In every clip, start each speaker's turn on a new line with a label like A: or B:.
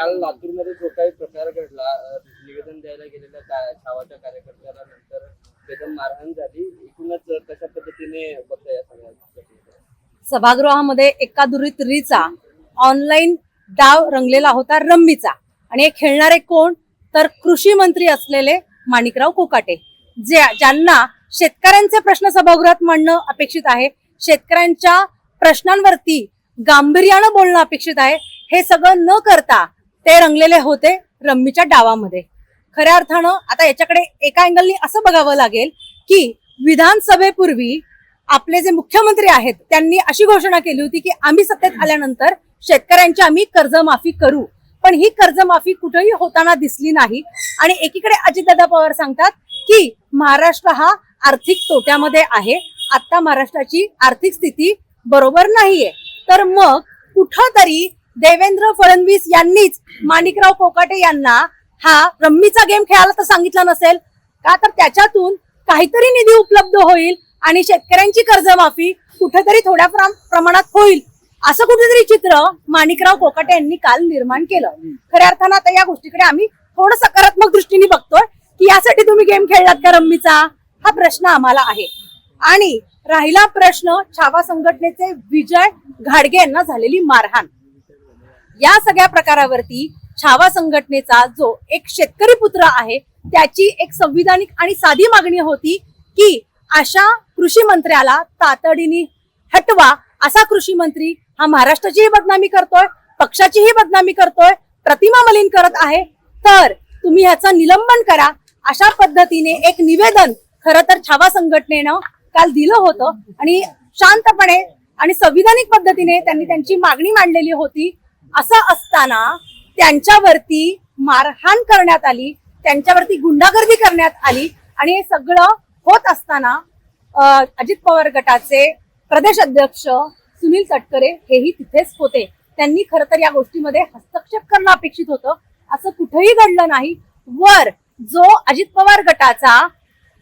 A: काल लातूरमध्ये जो काही प्रकार घडला निवेदन द्यायला गेलेल्या छावाच्या कार्यकर्त्याला नंतर बेदम मारहाण झाली. एकूणच कशा पद्धतीने बघता या सगळ्या
B: सभागृहामध्ये एका दुरितरीचा ऑनलाईन डाव रंगलेला होता रम्मीचा. आणि हे खेळणारे कोण? तर कृषी मंत्री असलेले माणिकराव कोकाटे. जे ज्यांना शेतकऱ्यांचे प्रश्न सभागृहात मांडणं अपेक्षित आहे शेतकऱ्यांच्या प्रश्नांवरती गांभीर्यानं बोलणं अपेक्षित आहे हे सगळं न करता ते रंगलेले होते रम्मीच्या डावामध्ये. खऱ्या अर्थानं आता याच्याकडे एका अँगलनी असं बघावं लागेल की विधानसभेपूर्वी आपले जे मुख्यमंत्री आहेत त्यांनी अशी घोषणा केली होती की आम्ही सत्तेत आल्यानंतर शेतकऱ्यांची आम्ही कर्जमाफी करू. पण ही कर्जमाफी कुठेही होताना दिसली नाही. आणि एकीकडे अजितदादा पवार सांगतात की महाराष्ट्र हा आर्थिक तोट्यामध्ये आहे. आता महाराष्ट्राची आर्थिक स्थिती बरोबर नाहीये. तर मग कुठंतरी देवेंद्र फडणवीस यांनीच माणिकराव कोकाटे यांना हा रम्मीचा गेम खेळायला तर सांगितला नसेल. का तर त्याच्यातून काहीतरी निधी उपलब्ध होईल आणि शेतकऱ्यांची कर्जमाफी कुठेतरी थोड्या प्रमाणात होईल. असं कुठेतरी चित्र माणिकराव कोकाटे यांनी काल निर्माण केलं. खऱ्या अर्थानं आता या गोष्टीकडे आम्ही थोडं सकारात्मक दृष्टीने बघतोय की यासाठी तुम्ही गेम खेळलात का रम्मीचा? हा प्रश्न आम्हाला आहे. आणि राहिला प्रश्न छावा संघटनेचे विजय घाडगे यांना झालेली मारहाण. या सगळ्या प्रकारावरती छावा संघटनेचा जो एक शेतकरी पुत्र आहे त्याची एक संविधानिक आणि साधी मागणी होती की अशा कृषी मंत्र्याला तातडीने हटवा असा कृषी मंत्री हा महाराष्ट्राचीही बदनामी करतोय पक्षाचीही बदनामी करतोय प्रतिमा मलिन करत आहे. तर तुम्ही ह्याचं निलंबन करा अशा पद्धतीने एक निवेदन खरं तर छावा संघटनेनं काल दिलं होतं आणि शांतपणे आणि संविधानिक पद्धतीने त्यांनी त्यांची मागणी मांडलेली होती. असं असताना त्यांच्यावरती मारहाण करण्यात आली त्यांच्यावरती गुंडागर्दी करण्यात आली आणि हे सगळं होत असताना अजित पवार गटाचे प्रदेश अध्यक्ष सुनील तटकरे हेही तिथेच होते. त्यांनी खरं तर या गोष्टीमध्ये हस्तक्षेप करणं अपेक्षित होतं. असं कुठेही घडलं नाही. वर जो अजित पवार गटाचा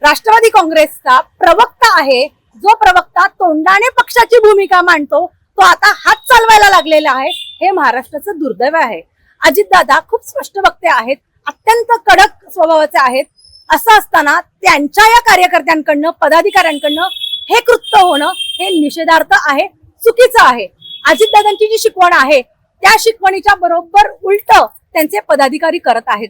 B: राष्ट्रवादी काँग्रेसचा प्रवक्ता आहे जो प्रवक्ता तोंडाने पक्षाची भूमिका मांडतो तो आता हात चालवायला लागलेला आहे. हे महाराष्ट्राचं दुर्दैव आहे. अजितदादा खूप स्पष्ट वक्ते आहेत अत्यंत कडक स्वभावाचे आहेत. असं असताना त्यांच्या या कार्यकर्त्यांकडनं पदाधिकाऱ्यांकडनं हे कृत्य होणं हे निषेधार्थ आहे चुकीचं आहे. अजितदादांची जी शिकवण आहे त्या शिकवणीच्या बरोबर उलट त्यांचे पदाधिकारी करत आहेत.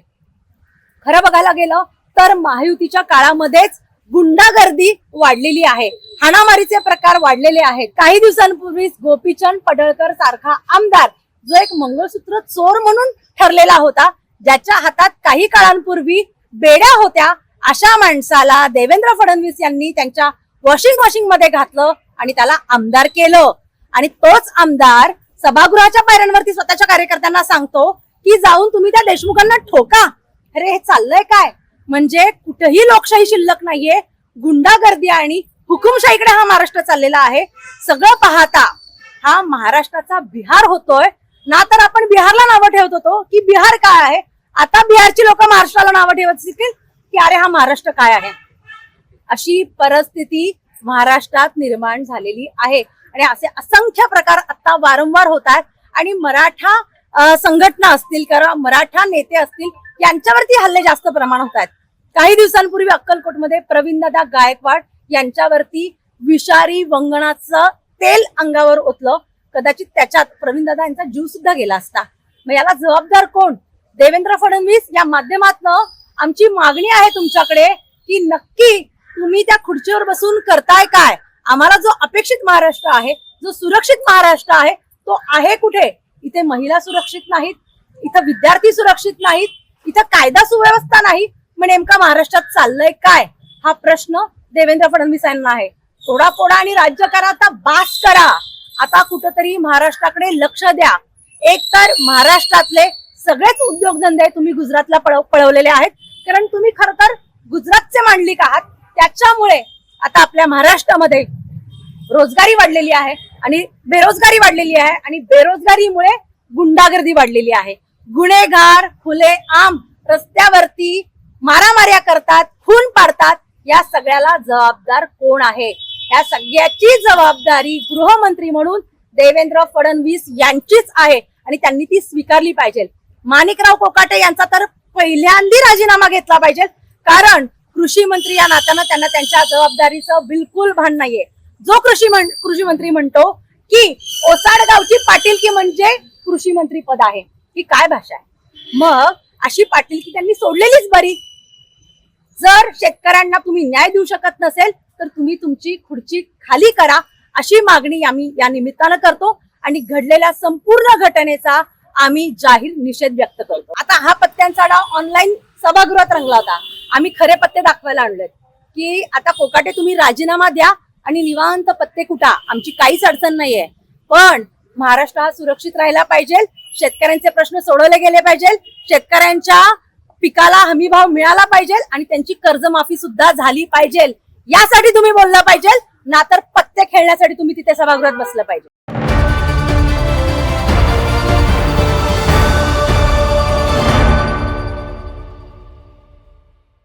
B: खरं बघायला गेलं तर महायुतीच्या काळामध्येच गुंडागर्दी वाढलेली आहे. हाणामारीचे प्रकार वाढलेले आहेत. काही दिवसांपूर्वीच गोपीचंद पडळकर सारखा आमदार जो एक मंगळसूत्र चोर म्हणून ठरलेला होता ज्याच्या हातात काही काळांपूर्वी बेड्या होत्या अशा माणसाला देवेंद्र फडणवीस यांनी त्यांच्या वॉशिंग मशीन मध्ये घातलं आणि त्याला आमदार केलं. आणि तोच आमदार सभागृहाच्या पायऱ्यांवरती स्वतःच्या कार्यकर्त्यांना सांगतो की जाऊन तुम्ही त्या देशमुखांना ठोका. अरे हे चाललंय काय? म्हणजे कुठेही लोकशाही शिल्लक नाहीये गुंडागर्दी आणि हुकुमशाहीकडे हा महाराष्ट्र चाललेला आहे. सगळं पाहता हा महाराष्ट्राचा बिहार होतोय. ना तर आपण बिहारला नावं ठेवत होतो की बिहार काय आहे? आता बिहारची लोक महाराष्ट्राला नावं ठेवत असतील की अरे हा महाराष्ट्र काय आहे? अशी परिस्थिती महाराष्ट्रात निर्माण झालेली आहे. आणि असे असंख्य प्रकार आता वारंवार होत आहेत. आणि मराठा संघटना असतील किंवा मराठा नेते असतील यांच्यावरती हल्ले जास्त प्रमाण होत आहेत. काही दिवसांपूर्वी अक्कलकोटमध्ये प्रवीणदादा गायकवाड यांच्यावरती विषारी वंगणाचं तेल अंगावर ओतलं. कदाचित त्याच्यात प्रवीणदादा यांचा जीव सुद्धा गेला असता. मग याला जबाबदार कोण? देवेंद्र फडणवीस या माध्यमातनं आमची मागणी आहे तुमच्याकडे की नक्की तुम्ही त्या खुर्चीवर बसून करताय काय? आम्हाला जो अपेक्षित महाराष्ट्र आहे जो सुरक्षित महाराष्ट्र आहे तो आहे कुठे? इथे महिला सुरक्षित नाहीत इथं विद्यार्थी सुरक्षित नाहीत इथं कायदा सुव्यवस्था नाही मग नेमका महाराष्ट्रात चाललंय काय? हा प्रश्न देवेंद्र फडणवीस यांना आहे. थोडा फोडा आणि राज्य करा आता बास करा. आता कुठंतरी महाराष्ट्राकडे लक्ष द्या. एक तर महाराष्ट्रातले सगळेच उद्योगधंदे तुम्ही गुजरातला पळवलेले आहेत. कारण तुम्ही खर तर गुजरातचे मांडलिक आहात. त्याच्यामुळे आता आपल्या महाराष्ट्रामध्ये रोजगारी वाढलेली आहे आणि बेरोजगारी वाढलेली आहे आणि बेरोजगारीमुळे गुंडागर्दी वाढलेली आहे. गुन्हेगार खुले आम रस्त्यावरती मारामाऱ्या करतात खून पाडतात या सगळ्याला जबाबदार कोण आहे? या सगळ्याची जबाबदारी गृहमंत्री म्हणून देवेंद्र फडणवीस यांचीच आहे आणि त्यांनी ती स्वीकारली पाहिजे. माणिकराव कोकाटे यांचा तर पहिल्यांदी राजीनामा घेतला पाहिजे. कारण कृषी मंत्री या नात्यानं त्यांना त्यांच्या जबाबदारीचं बिलकुल भान नाहीये. जो कृषी मं- कृषी मंत्री म्हणतो की ओसाड गावची पाटीलकी म्हणजे कृषी मंत्री पद आहे. ही काय भाषा आहे? मग अशी पाटील की त्यांनी सोडलेलीच बरी. जर शेतकऱ्यांना तुम्ही न्याय देऊ शकत नसेल तर तुम्ही तुमची खुर्ची खाली करा. अशी मागणी आम्ही या निमित्तानं करतो आणि घडलेल्या संपूर्ण घटनेचा आम्ही जाहीर निषेध व्यक्त करतो. आता हा पत्त्यांचा डाव ऑनलाईन सभागृहात रंगला होता. आम्ही खरे पत्ते दाखवायला आणलेत की आता कोकाटे तुम्ही राजीनामा द्या आणि निवांत पत्ते कुठा आमची काहीच अडचण नाहीये. पण महाराष्ट्र हा सुरक्षित राहिला पाहिजे. शेतकऱ्यांचे प्रश्न सोडवले गेले पाहिजे. शेतकऱ्यांच्या पिकाला हमी भाव मिळाला पाहिजे आणि त्यांची कर्जमाफी सुद्धा झाली पाहिजे. यासाठी तुम्ही बोललं पाहिजे. ना तर पत्ते खेळण्यासाठी तुम्ही तिथे सभागृहात बसलं पाहिजे.